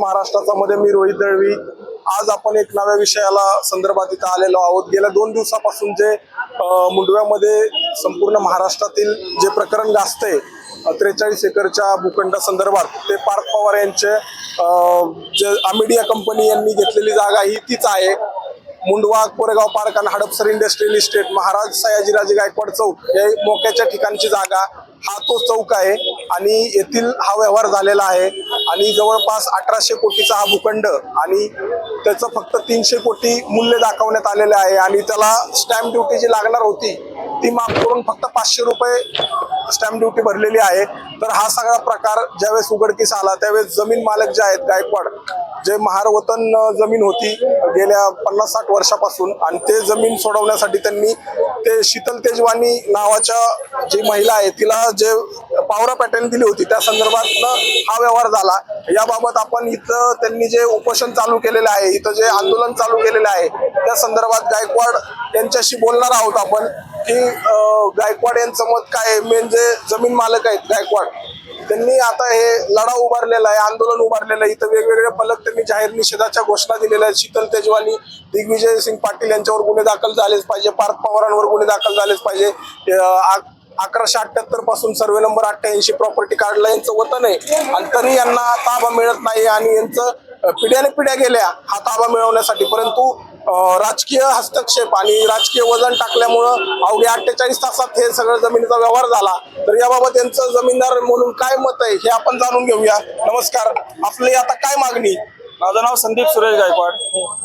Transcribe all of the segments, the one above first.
महाराष्ट्राचा मध्ये मी रोहित दळवी. आज आपण एक नव्या विषयाला संदर्भात इथं आलेलो आहोत. गेल्या दोन दिवसापासून जे मुंडव्यामध्ये संपूर्ण महाराष्ट्रातील जे प्रकरण गाजतंय त्रेचाळीस एकरच्या भूखंड संदर्भात ते पार्थ पवार यांचे जे आमिडिया कंपनी यांनी घेतलेली जागा ही तीच आहे. मुंडवा कोरेगाव पार्क आणि हडपसर इंडस्ट्रियल इस्टेट महाराज सयाजीराजे गायकवाड चौक हे मोक्याच्या ठिकाणची जागा. हा तो चौक आहे आणि येथील हा व्यवहार झालेला आहे. आणि जवळपास अठराशे कोटीचा हा भूखंड आणि त्याचं फक्त तीनशे कोटी मूल्य दाखवण्यात आलेलं आहे. आणि त्याला स्टॅम्प ड्युटी जी लागणार होती ती माफ करून फक्त पाचशे रुपये स्टॅम्प ड्युटी भरलेली आहे. तर हा सगळा प्रकार ज्यावेळेस उघडकीस आला त्यावेळेस जमीन मालक जे आहेत गायकवाड जे महारवतन जमीन होती गेल्या पन्नास साठ वर्षापासून आणि ते जमीन सोडवण्यासाठी त्यांनी ते शीतल तेजवानी नावाच्या जी महिला आहे तिला जे पावरा पॅटर्न दिली होती त्या संदर्भात हा व्यवहार झाला. याबाबत आपण इथं त्यांनी जे उपोषण चालू केलेलं आहे इथं जे आंदोलन चालू केलेलं आहे त्या संदर्भात गायकवाड यांच्याशी बोलणार आहोत आपण की गायकवाड यांचं मत काय मेन जे जमीन मालक आहेत गायकवाड त्यांनी आता हे लढा उभारलेला आहे आंदोलन उभारलेलं आहे. इथं वेगवेगळे फलक त्यांनी जाहीर निषेधाच्या घोषणा दिलेल्या आहेत. शीतल तेजवानी दिग्विजय सिंग पाटील यांच्यावर गुन्हे दाखल झालेच पाहिजे. पार्थ पवारांवर गुन्हे दाखल झालेच पाहिजे. अकराशे अठ्याहत्तरपासून सर्वे नंबर अठ्ठ्याऐंशी प्रॉपर्टी कार्डला यांचं वतन आहे. आणि तरी यांना ताबा मिळत नाही आणि यांचं पिढ्याने पिढ्या गेल्या. हा ताबा मिळवण्यासाठी. परंतु राजकीय हस्तक्षेप आणि राजकीय वजन टाकल्यामुळं अवघ्या अठ्ठेचाळीस तासात हे सगळं जमिनीचा व्यवहार झाला. तर याबाबत यांचं जमीनदार म्हणून काय मत आहे हे आपण जाणून घेऊया. नमस्कार. आपली आता काय मागणी? माझं नाव संदीप सुरेश गायकवाड.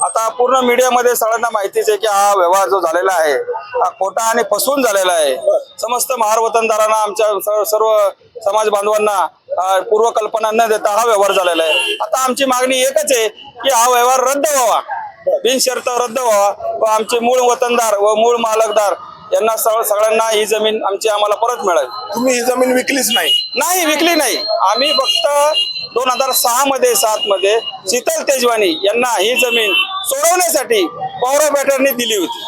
आता पूर्ण मीडियामध्ये सगळ्यांना माहितीच आहे की हा व्यवहार जो झालेला आहे हा खोटा आणि फसवून झालेला आहे. समस्त महार वतनदारांना आमच्या सर्व समाज बांधवांना पूर्वकल्पना न देता हा व्यवहार झालेला आहे. आता आमची मागणी एकच आहे की हा व्यवहार रद्द व्हावा. बिनशर्त रद्द व्हावा व आमचे मूळ वतनदार व मूळ मालकदार यांना सगळं सगळ्यांना ही जमीन आमची आम्हाला परत मिळावी तुम्ही ही जमीन विकलीच नाही. नाही विकली नाही. आम्ही फक्त दोन हजार सहा मध्ये सात मध्ये शीतल तेजवानी यांना ही जमीन सोडवण्यासाठी पॉवर बॅटरनी दिली होती.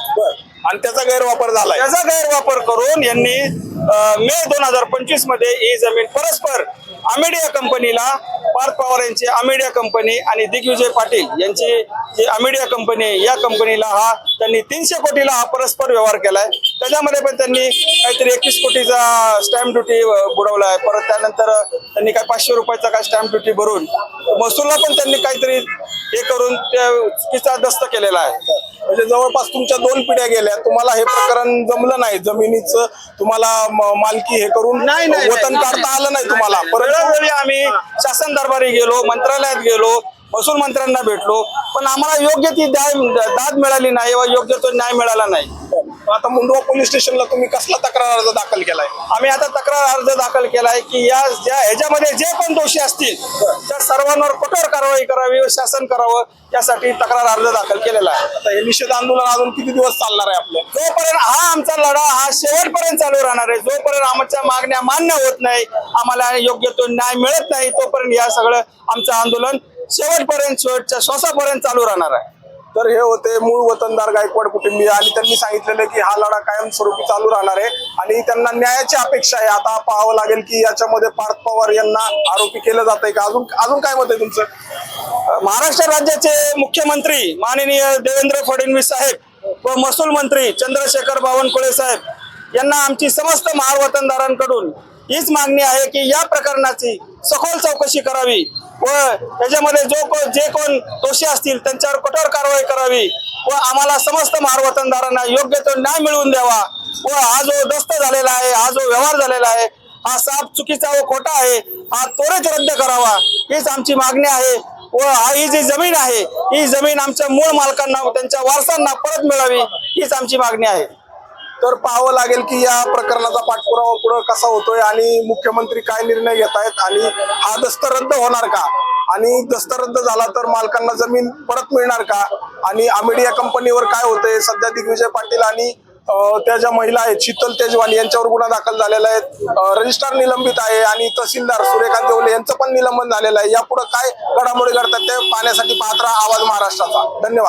आणि त्याचा गैरवापर झालाय. त्याचा गैरवापर करून यांनी मे दोन हजार पंचवीसमध्ये ही जमीन परस्पर अमेडिया कंपनीला पार्थ पवार यांची अमेडिया कंपनी आणि दिग्विजय पाटील यांची जी अमेडिया कंपनी आहे या कंपनीला हा त्यांनी तीनशे कोटीला हा परस्पर व्यवहार केलाय. त्याच्यामध्ये पण त्यांनी काहीतरी एकवीस कोटीचा स्टॅम्प ड्युटी बुडवला आहे परत त्यानंतर त्यांनी काय पाचशे रुपयाचा काय स्टॅम्प ड्युटी भरून महसूलला पण त्यांनी काहीतरी हे करून त्या चुकीचा दस्त केलेला आहे. म्हणजे जवळपास तुमच्या दोन पिढ्या गेल्या तुम्हाला हे प्रकरण जमलं नाही. जमिनीचं तुम्हाला मालकी हे करून नाही, नाही, वतन. काढता आलं नाही तुम्हाला. परंतु वेळोवेळी आम्ही शासन दरबारी गेलो मंत्रालयात गेलो महसूल मंत्र्यांना भेटलो. पण आम्हाला योग्य ती न्याय दाद मिळाली नाही व योग्य तो न्याय मिळाला नाही. आता मुंडवा पोलीस स्टेशनला तुम्ही कसला तक्रार अर्ज दाखल केलाय? आम्ही आता तक्रार अर्ज दाखल केलाय की या ज्या ह्याच्यामध्ये जे पण दोषी असतील त्या सर्वांवर कठोर कारवाई करावी व शासन करावं यासाठी तक्रार अर्ज दाखल केलेला आहे. आता हे निषेध आंदोलन अजून किती दिवस चालणार आहे आपलं? जोपर्यंत हा आमचा लढा हा शेवटपर्यंत चालू राहणार आहे जोपर्यंत आमच्या मागण्या मान्य होत नाही आम्हाला योग्य तो न्याय मिळत नाही तोपर्यंत या सगळं आमचं आंदोलन शेवटपर्यंत शेवटच्या श्वासापर्यंत चालू राहणार आहे. तर हे होते मूळ वतनदार गायकवाड कुटुंबीय. आणि त्यांनी सांगितलेलं की हा लढा कायमस्वरूपी चालू राहणार आहे. आणि त्यांना न्यायाची अपेक्षा आहे. आता पाहावं लागेल की याच्यामध्ये पार्थ पवार यांना आरोपी केलं जात आहे का? अजून अजून काय मत आहे तुमचं? महाराष्ट्र राज्याचे मुख्यमंत्री माननीय देवेंद्र फडणवीस साहेब व महसूल मंत्री चंद्रशेखर बावनकुळे साहेब यांना आमची समस्त महार वतनदारांकडून हीच मागणी आहे की या प्रकरणाची सखोल चौकशी करावी व त्याच्यामध्ये जो को जे कोण दोषी असतील त्यांच्यावर कठोर कारवाई करावी व आम्हाला समस्त मारवतनदारांना योग्य तो न्याय मिळवून द्यावा व हा जो दस्त झालेला आहे हा जो व्यवहार झालेला आहे हा साप चुकीचा व खोटा आहे हा त्वरित रद्द करावा हीच आमची मागणी आहे व हा ही जी जमीन आहे ही जमीन आमच्या मूळ मालकांना त्यांच्या वारसांना परत मिळावी हीच आमची मागणी आहे. तर पाहावं लागेल की या प्रकरणाचा पाठपुरावा पुढे कसा होतोय आणि मुख्यमंत्री काय निर्णय घेत आहेत आणि हा दस्त रद्द होणार का? आणि दस्त रद्द झाला तर मालकांना जमीन परत मिळणार का? आणि अमेडिया कंपनीवर काय होतंय सध्या दिग्विजय पाटील आणि त्या ज्या महिला आहेत शीतल तेजवानी यांच्यावर गुन्हा दाखल झालेला आहे. अं, रजिस्ट्रार निलंबित आहे आणि तहसीलदार सूर्यकांत देवले यांचं पण निलंबन झालेलं आहे. यापुढे काय घडामोडी घडतात ते पाहण्यासाठी पाहत राहा आवाज महाराष्ट्राचा. धन्यवाद.